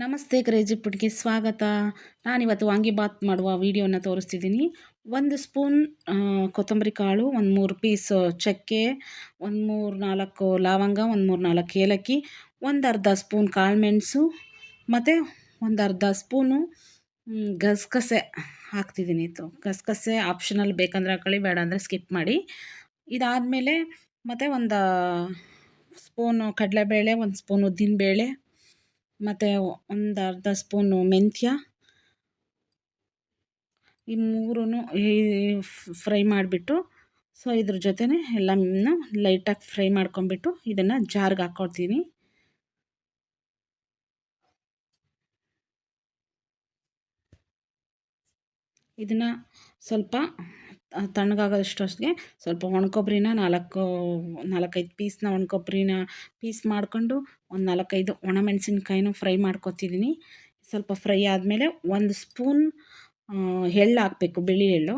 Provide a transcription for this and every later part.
ನಮಸ್ತೆ ಕ್ರೇಜಿ ಪುಟ್ಗೆ ಸ್ವಾಗತ. ನಾನಿವತ್ತು ವಾಂಗಿಬಾತ್ ಮಾಡುವ ವಿಡಿಯೋನ ತೋರಿಸ್ತಿದ್ದೀನಿ. ಒಂದು ಸ್ಪೂನ್ ಕೊತ್ತಂಬರಿ ಕಾಳು, ಒಂದು ಮೂರು ಪೀಸ್ ಚಕ್ಕೆ, ಒಂದು ಮೂರು ನಾಲ್ಕು ಲವಂಗ, ಒಂದು ಮೂರು ನಾಲ್ಕು ಏಲಕ್ಕಿ, ಒಂದು ಅರ್ಧ ಸ್ಪೂನ್ ಕಾಳುಮೆಣಸು ಮತ್ತು ಒಂದು ಅರ್ಧ ಸ್ಪೂನು ಗಸಗಸೆ ಹಾಕ್ತಿದ್ದೀನಿ. ಇದು ಗಸಗಸೆ ಆಪ್ಷನಲ್ ಬೇಕಂದ್ರೆ ಹಾಕೊಳ್ಳಿ, ಬೇಡ ಅಂದರೆ ಸ್ಕಿಪ್ ಮಾಡಿ. ಇದಾದಮೇಲೆ ಮತ್ತು ಒಂದು ಸ್ಪೂನು ಕಡಲೆಬೇಳೆ, ಒಂದು ಸ್ಪೂನ್ ಉದ್ದಿನಬೇಳೆ ಮತ್ತು ಒಂದು ಅರ್ಧ ಸ್ಪೂನು ಮೆಂತ್ಯ. ಈ ಮೂರೂ ಫ್ರೈ ಮಾಡಿಬಿಟ್ಟು ಸೊ ಇದ್ರ ಜೊತೆನೇ ಎಲ್ಲನೂ ಲೈಟಾಗಿ ಫ್ರೈ ಮಾಡ್ಕೊಂಬಿಟ್ಟು ಇದನ್ನು ಜಾರ್ಗೆ ಹಾಕ್ಕೊಳ್ತೀನಿ ಇದನ್ನು ಸ್ವಲ್ಪ ತಣ್ಣಗಾಗೋಷ್ಟೊತ್ತಿಗೆ ಸ್ವಲ್ಪ ಒಣಕೊಬ್ಬರಿನ ನಾಲ್ಕು, ನಾಲ್ಕೈದು ಪೀಸ್ನ ಒಣಕೊಬ್ಬರಿನ ಪೀಸ್ ಮಾಡಿಕೊಂಡು ಒಂದು ನಾಲ್ಕೈದು ಒಣಮೆಣಸಿನ್ಕಾಯಿನೂ ಫ್ರೈ ಮಾಡ್ಕೊತಿದ್ದೀನಿ ಸ್ವಲ್ಪ ಫ್ರೈ ಆದಮೇಲೆ ಒಂದು ಸ್ಪೂನ್ ಎಳ್ಳು ಹಾಕಬೇಕು, ಬಿಳಿ ಎಳ್ಳು.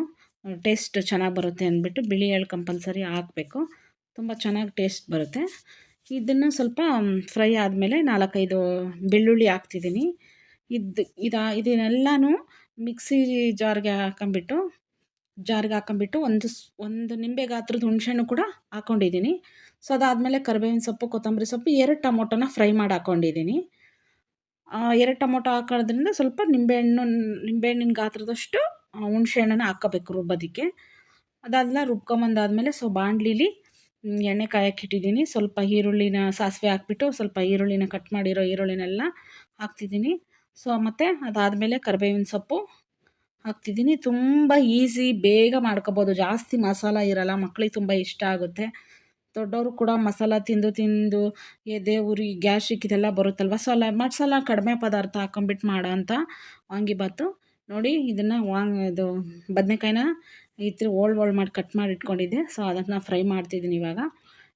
ಟೇಸ್ಟ್ ಚೆನ್ನಾಗಿ ಬರುತ್ತೆ ಅಂದ್ಬಿಟ್ಟು ಬಿಳಿ ಎಳ್ಳು ಕಂಪಲ್ಸರಿ ಹಾಕಬೇಕು. ತುಂಬ ಚೆನ್ನಾಗಿ ಟೇಸ್ಟ್ ಬರುತ್ತೆ. ಇದನ್ನು ಸ್ವಲ್ಪ ಫ್ರೈ ಆದಮೇಲೆ ನಾಲ್ಕೈದು ಬೆಳ್ಳುಳ್ಳಿ ಹಾಕ್ತಿದ್ದೀನಿ ಇದು ಇದು, ಇದನ್ನೆಲ್ಲನೂ ಮಿಕ್ಸಿ ಜಾರ್ಗೆ ಹಾಕೊಂಬಿಟ್ಟು ಜಾರ್ಗೆ ಹಾಕೊಂಬಿಟ್ಟು ಒಂದು ಒಂದು ನಿಂಬೆ ಗಾತ್ರದ ಹುಣಸೆಹಣ್ಣು ಕೂಡ ಹಾಕ್ಕೊಂಡಿದ್ದೀನಿ ಸೊ ಅದಾದಮೇಲೆ ಕರಿಬೇವಿನ ಸೊಪ್ಪು, ಕೊತ್ತಂಬರಿ ಸೊಪ್ಪು, ಎರಡು ಟೊಮೊಟೊನ ಫ್ರೈ ಮಾಡಿ ಹಾಕ್ಕೊಂಡಿದ್ದೀನಿ ಎರಡು ಟೊಮೊಟೊ ಹಾಕೋದ್ರಿಂದ ಸ್ವಲ್ಪ ನಿಂಬೆಹಣ್ಣು, ನಿಂಬೆಹಣ್ಣಿನ ಗಾತ್ರದಷ್ಟು ಹುಣಸೆಹಣ್ಣನ್ನು ಹಾಕೋಬೇಕು ರುಬ್ಬೋದಕ್ಕೆ. ಅದಾದಮೇಲೆ ರುಬ್ಕೊಂಬಂದಾದಮೇಲೆ ಸೊ ಬಾಣಲಿಲಿ ಎಣ್ಣೆ ಕಾಯಕ್ಕೆ ಇಟ್ಟಿದ್ದೀನಿ. ಸ್ವಲ್ಪ ಈರುಳ್ಳಿನ ಸಾಸಿವೆ ಹಾಕ್ಬಿಟ್ಟು ಸ್ವಲ್ಪ ಈರುಳ್ಳಿನ ಕಟ್ ಮಾಡಿರೋ ಈರುಳ್ಳಿನೆಲ್ಲ ಹಾಕ್ತಿದ್ದೀನಿ. ಸೊ ಮತ್ತು ಅದಾದಮೇಲೆ ಕರಿಬೇವಿನ ಸೊಪ್ಪು ಹಾಕ್ತಿದ್ದೀನಿ. ತುಂಬ ಈಸಿ ಬೇಗ ಮಾಡ್ಕೊಬೋದು. ಜಾಸ್ತಿ ಮಸಾಲ ಇರಲ್ಲ ಮಕ್ಕಳಿಗೆ ತುಂಬ ಇಷ್ಟ ಆಗುತ್ತೆ. ದೊಡ್ಡವರು ಕೂಡ ಮಸಾಲ ತಿಂದು ತಿಂದು ಎದೆ ಉರಿ ಗ್ಯಾಸ್ಟ್ರಿಕ್ ಇದೆಲ್ಲ ಬರುತ್ತಲ್ವ? ಸೊ ಅಲ್ಲ ಮಸಾಲ ಕಡಿಮೆ ಪದಾರ್ಥ ಹಾಕೊಂಬಿಟ್ಟು ಮಾಡೋ ಅಂಥ ವಾಂಗಿಬಾತು ನೋಡಿ, ಇದನ್ನು ವಾಂಗ್, ಇದು ಬದನೆಕಾಯಿನ ಈ ಥರ ಓಲ್ಡ್ ಓಲ್ಡ್ ಮಾಡಿ ಕಟ್ ಮಾಡಿ ಇಟ್ಕೊಂಡಿದ್ದೆ. ಸೊ, ಅದನ್ನು ಫ್ರೈ ಮಾಡ್ತಿದ್ದೀನಿ ಇವಾಗ.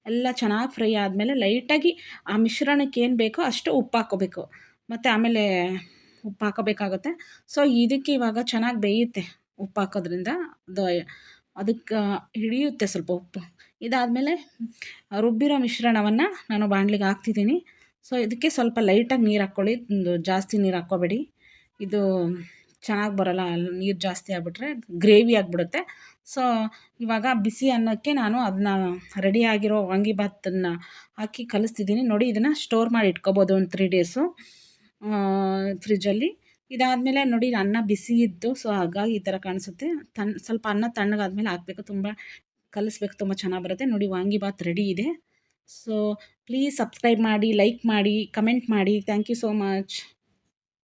ಎಲ್ಲ ಚೆನ್ನಾಗಿ ಫ್ರೈ ಆದಮೇಲೆ ಲೈಟಾಗಿ ಆ ಮಿಶ್ರಣಕ್ಕೆ ಏನು ಬೇಕೋ ಅಷ್ಟು ಉಪ್ಪು ಹಾಕೋಬೇಕು ಮತ್ತು ಆಮೇಲೆ ಉಪ್ಪು ಹಾಕಬೇಕಾಗುತ್ತೆ ಸೊ ಇದಕ್ಕೆ ಇವಾಗ ಚೆನ್ನಾಗಿ ಬೇಯುತ್ತೆ ಉಪ್ಪು ಹಾಕೋದ್ರಿಂದ ಅದು, ಅದಕ್ಕೆ ಹಿಡಿಯುತ್ತೆ ಸ್ವಲ್ಪ ಉಪ್ಪು. ಇದಾದಮೇಲೆ ರುಬ್ಬಿರೋ ಮಿಶ್ರಣವನ್ನು ನಾನು ಬಾಣಲಿಗೆ ಹಾಕ್ತಿದ್ದೀನಿ. ಸೊ ಇದಕ್ಕೆ ಸ್ವಲ್ಪ ಲೈಟಾಗಿ ನೀರು ಹಾಕ್ಕೊಳ್ಳಿ. ಜಾಸ್ತಿ ನೀರು ಹಾಕ್ಕೋಬೇಡಿ. ಇದು ಚೆನ್ನಾಗಿ ಬರೋಲ್ಲ, ನೀರು ಜಾಸ್ತಿ ಆಗಿಬಿಟ್ರೆ ಗ್ರೇವಿ ಆಗಿಬಿಡುತ್ತೆ. ಸೊ ಇವಾಗ ಬಿಸಿ ಅನ್ನಕ್ಕೆ ನಾನು ಅದನ್ನ ರೆಡಿಯಾಗಿರೋ ವಾಂಗಿಭಾತನ್ನು ಹಾಕಿ ಕಲಿಸ್ತಿದ್ದೀನಿ. ನೋಡಿ, ಇದನ್ನು ಸ್ಟೋರ್ ಮಾಡಿ ಇಟ್ಕೋಬೋದು ಒಂದು ತ್ರೀ ಡೇಸು. ಫ್ರಿಜ್ಜಲ್ಲಿ ಇದಾದಮೇಲೆ ನೋಡಿ, ಅನ್ನ ಬಿಸಿ ಇದ್ದು ಸೊ ಹಾಗಾಗಿ ಈ ಥರ ಕಾಣಿಸುತ್ತೆ. ತಣ್ಣ ಸ್ವಲ್ಪ ಅನ್ನ ತಣ್ಣಗಾದ್ಮೇಲೆ ಹಾಕಬೇಕು. ತುಂಬ ಕಲಿಸ್ಬೇಕು, ತುಂಬ ಚೆನ್ನಾಗಿ ಬರುತ್ತೆ. ನೋಡಿ ವಾಂಗಿಬಾತ್ ರೆಡಿ ಇದೆ. ಸೊ ಪ್ಲೀಸ್ ಸಬ್ಸ್ಕ್ರೈಬ್ ಮಾಡಿ ಲೈಕ್ ಮಾಡಿ ಕಮೆಂಟ್ ಮಾಡಿ. Thank you so much